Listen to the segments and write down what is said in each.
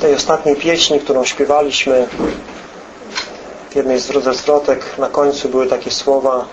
Tej ostatniej pieśni, którą śpiewaliśmy w jednej z ze zwrotek na końcu były takie słowa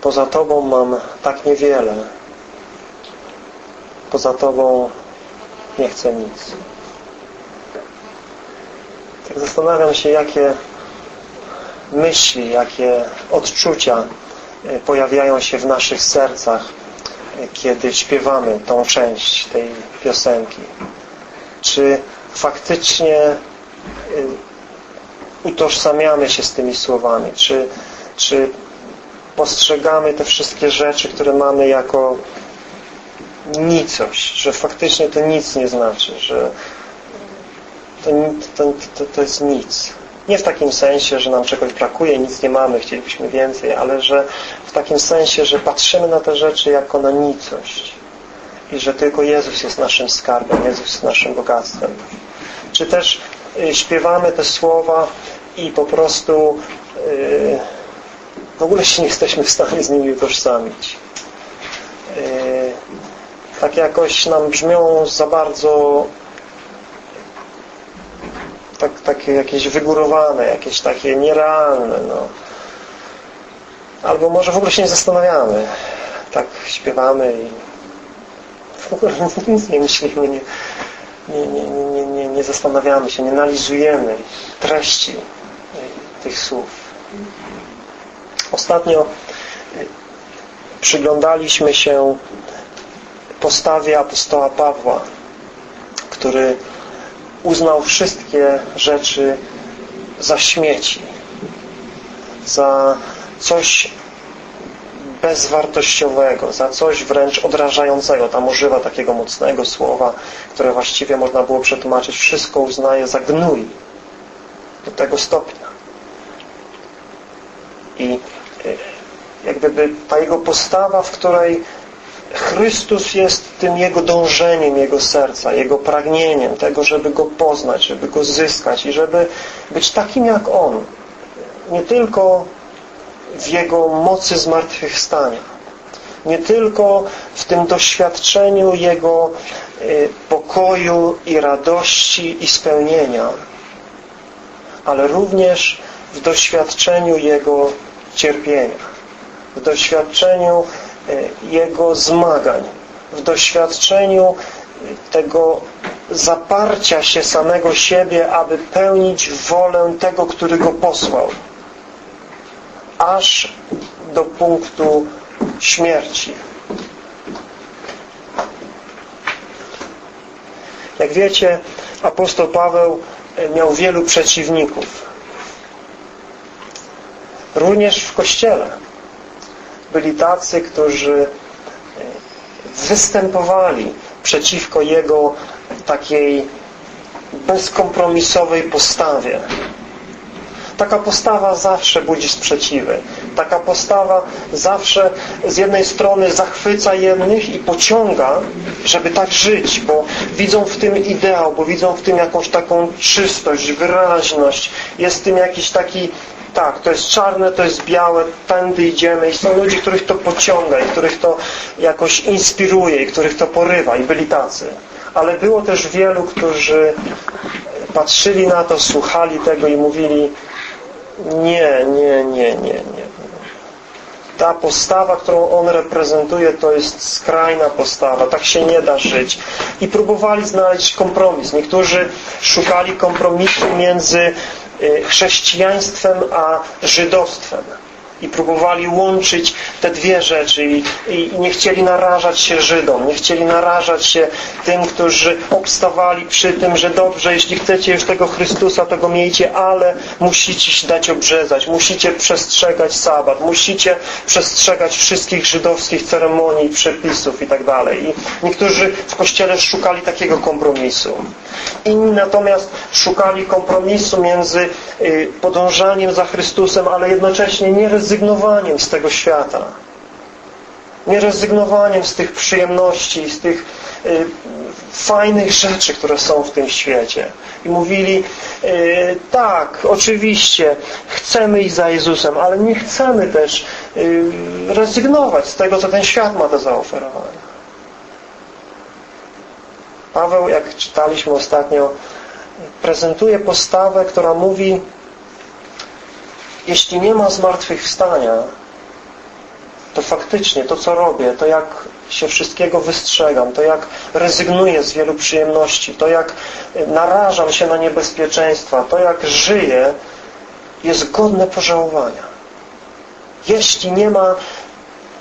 Poza Tobą mam tak niewiele. Poza Tobą nie chcę nic. Tak zastanawiam się, jakie myśli, jakie odczucia e, pojawiają się w naszych sercach, e, kiedy śpiewamy tą część tej piosenki. Czy faktycznie e, utożsamiamy się z tymi słowami? Czy, czy postrzegamy te wszystkie rzeczy, które mamy jako nicość, że faktycznie to nic nie znaczy, że to, to, to, to jest nic. Nie w takim sensie, że nam czegoś brakuje, nic nie mamy, chcielibyśmy więcej, ale że w takim sensie, że patrzymy na te rzeczy jako na nicość i że tylko Jezus jest naszym skarbem, Jezus jest naszym bogactwem. Czy też y, śpiewamy te słowa i po prostu y, w ogóle się nie jesteśmy w stanie z nimi utożsamić. Y, tak jakoś nam brzmią za bardzo tak, takie jakieś wygórowane, jakieś takie nierealne. No. Albo może w ogóle się nie zastanawiamy. Tak śpiewamy i nic nie myślimy, nie, nie, nie, nie, nie, nie zastanawiamy się, nie analizujemy treści tych słów. Ostatnio przyglądaliśmy się postawie apostoła Pawła, który uznał wszystkie rzeczy za śmieci, za coś bezwartościowego, za coś wręcz odrażającego. Tam używa takiego mocnego słowa, które właściwie można było przetłumaczyć wszystko uznaje za gnój do tego stopnia. I y, jakby ta jego postawa, w której Chrystus jest tym Jego dążeniem, Jego serca, Jego pragnieniem tego, żeby Go poznać, żeby Go zyskać i żeby być takim jak On. Nie tylko w Jego mocy zmartwychwstania. Nie tylko w tym doświadczeniu Jego y, pokoju i radości i spełnienia, ale również w doświadczeniu Jego cierpienia, w doświadczeniu y, Jego zmagań, w doświadczeniu y, tego zaparcia się samego siebie, aby pełnić wolę tego, który Go posłał aż do punktu śmierci. Jak wiecie, apostoł Paweł miał wielu przeciwników. Również w Kościele byli tacy, którzy występowali przeciwko jego takiej bezkompromisowej postawie. Taka postawa zawsze budzi sprzeciwy. Taka postawa zawsze z jednej strony zachwyca jednych i pociąga, żeby tak żyć, bo widzą w tym ideał, bo widzą w tym jakąś taką czystość, wyraźność. Jest w tym jakiś taki tak, to jest czarne, to jest białe, tędy idziemy i są ludzie, których to pociąga i których to jakoś inspiruje i których to porywa i byli tacy. Ale było też wielu, którzy patrzyli na to, słuchali tego i mówili nie, nie, nie, nie, nie. Ta postawa, którą on reprezentuje, to jest skrajna postawa. Tak się nie da żyć. I próbowali znaleźć kompromis. Niektórzy szukali kompromisu między y, chrześcijaństwem a żydostwem i próbowali łączyć te dwie rzeczy i, i, nie chcieli narażać się Żydom, nie chcieli narażać się tym, którzy obstawali przy tym, że dobrze, jeśli chcecie już tego Chrystusa, to go miejcie, ale musicie się dać obrzezać, musicie przestrzegać sabat, musicie przestrzegać wszystkich żydowskich ceremonii, przepisów i tak. I niektórzy w Kościele szukali takiego kompromisu. Inni natomiast szukali kompromisu między y, podążaniem za Chrystusem, ale jednocześnie nie rezygnowaniem z tego świata. Nie rezygnowaniem z tych przyjemności, z tych y, fajnych rzeczy, które są w tym świecie. I mówili, y, tak, oczywiście, chcemy iść za Jezusem, ale nie chcemy też y, rezygnować z tego, co ten świat ma do zaoferowania. Paweł, jak czytaliśmy ostatnio, prezentuje postawę, która mówi jeśli nie ma zmartwychwstania, to faktycznie to, co robię, to jak się wszystkiego wystrzegam, to jak rezygnuję z wielu przyjemności, to jak narażam się na niebezpieczeństwa, to jak żyję, jest godne pożałowania. Jeśli nie ma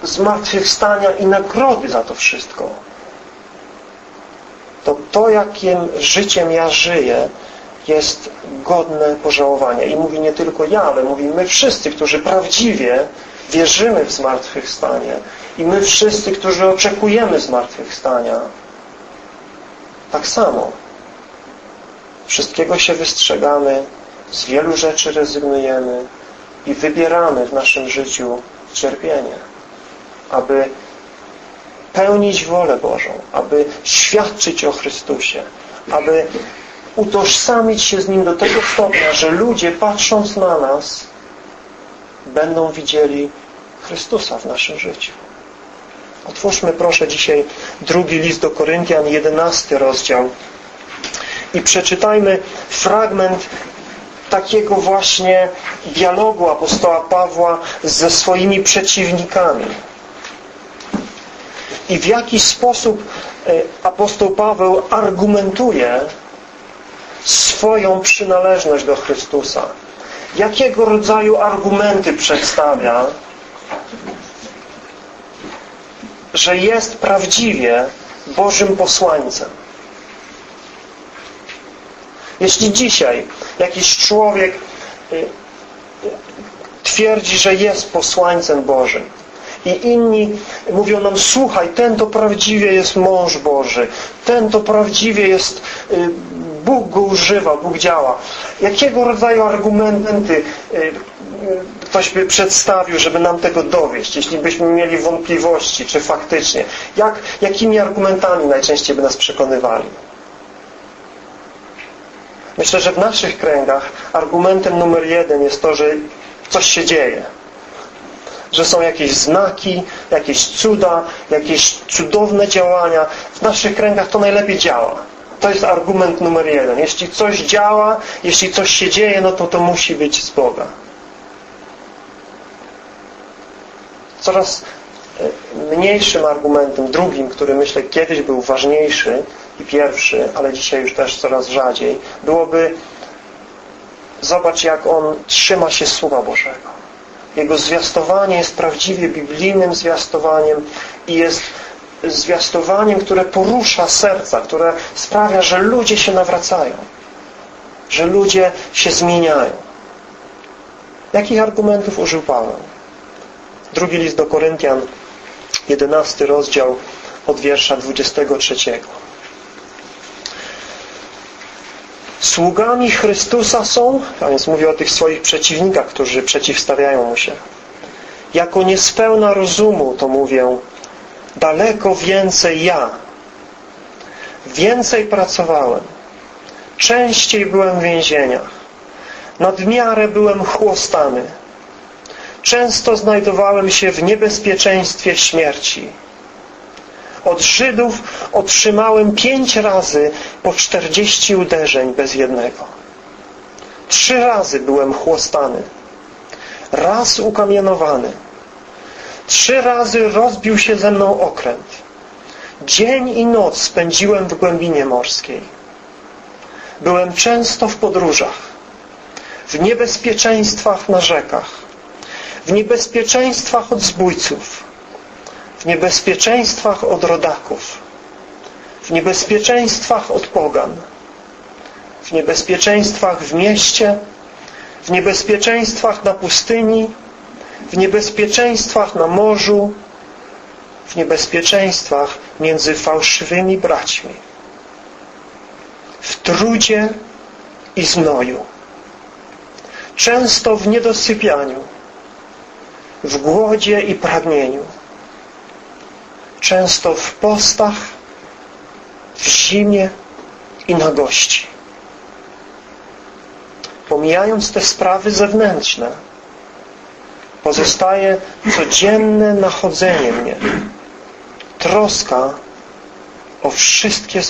zmartwychwstania i nagrody za to wszystko, to to, jakim życiem ja żyję, jest godne pożałowania. I mówi nie tylko ja, ale mówi my wszyscy, którzy prawdziwie wierzymy w zmartwychwstanie i my wszyscy, którzy oczekujemy zmartwychwstania, tak samo. Wszystkiego się wystrzegamy, z wielu rzeczy rezygnujemy i wybieramy w naszym życiu cierpienie, aby pełnić wolę Bożą, aby świadczyć o Chrystusie, aby utożsamić się z Nim do tego stopnia, że ludzie patrząc na nas będą widzieli Chrystusa w naszym życiu. Otwórzmy proszę dzisiaj drugi list do Koryntian, jedenasty rozdział i przeczytajmy fragment takiego właśnie dialogu apostoła Pawła ze swoimi przeciwnikami. I w jaki sposób e, apostoł Paweł argumentuje swoją przynależność do Chrystusa. Jakiego rodzaju argumenty przedstawia, że jest prawdziwie Bożym posłańcem. Jeśli dzisiaj jakiś człowiek y, y, twierdzi, że jest posłańcem Bożym i inni mówią nam, słuchaj, ten to prawdziwie jest mąż Boży, ten to prawdziwie jest y, Bóg go używa, Bóg działa. Jakiego rodzaju argumenty ktoś by przedstawił, żeby nam tego dowieść, jeśli byśmy mieli wątpliwości, czy faktycznie. Jak, jakimi argumentami najczęściej by nas przekonywali? Myślę, że w naszych kręgach argumentem numer jeden jest to, że coś się dzieje. Że są jakieś znaki, jakieś cuda, jakieś cudowne działania. W naszych kręgach to najlepiej działa. To jest argument numer jeden. Jeśli coś działa, jeśli coś się dzieje, no to to musi być z Boga. Coraz e, mniejszym argumentem, drugim, który myślę kiedyś był ważniejszy i pierwszy, ale dzisiaj już też coraz rzadziej, byłoby zobacz jak on trzyma się Słowa Bożego. Jego zwiastowanie jest prawdziwie biblijnym zwiastowaniem i jest zwiastowaniem, które porusza serca, które sprawia, że ludzie się nawracają, że ludzie się zmieniają. Jakich argumentów użył Paweł? Drugi list do Koryntian, 11 rozdział od wiersza 23. Sługami Chrystusa są, a więc mówię o tych swoich przeciwnikach, którzy przeciwstawiają Mu się. Jako niespełna rozumu, to mówię, daleko więcej ja. Więcej pracowałem. Częściej byłem w więzieniach. Nadmiarę byłem chłostany. Często znajdowałem się w niebezpieczeństwie śmierci. Od Żydów otrzymałem pięć razy po czterdzieści uderzeń bez jednego. Trzy razy byłem chłostany. Raz ukamienowany. Trzy razy rozbił się ze mną okręt. Dzień i noc spędziłem w głębinie morskiej. Byłem często w podróżach, w niebezpieczeństwach na rzekach, w niebezpieczeństwach od zbójców, w niebezpieczeństwach od rodaków, w niebezpieczeństwach od pogan, w niebezpieczeństwach w mieście, w niebezpieczeństwach na pustyni, w niebezpieczeństwach na morzu, w niebezpieczeństwach między fałszywymi braćmi, w trudzie i znoju, często w niedosypianiu, w głodzie i pragnieniu, często w postach, w zimie i nagości. Pomijając te sprawy zewnętrzne, pozostaje codzienne nachodzenie mnie, troska o wszystkie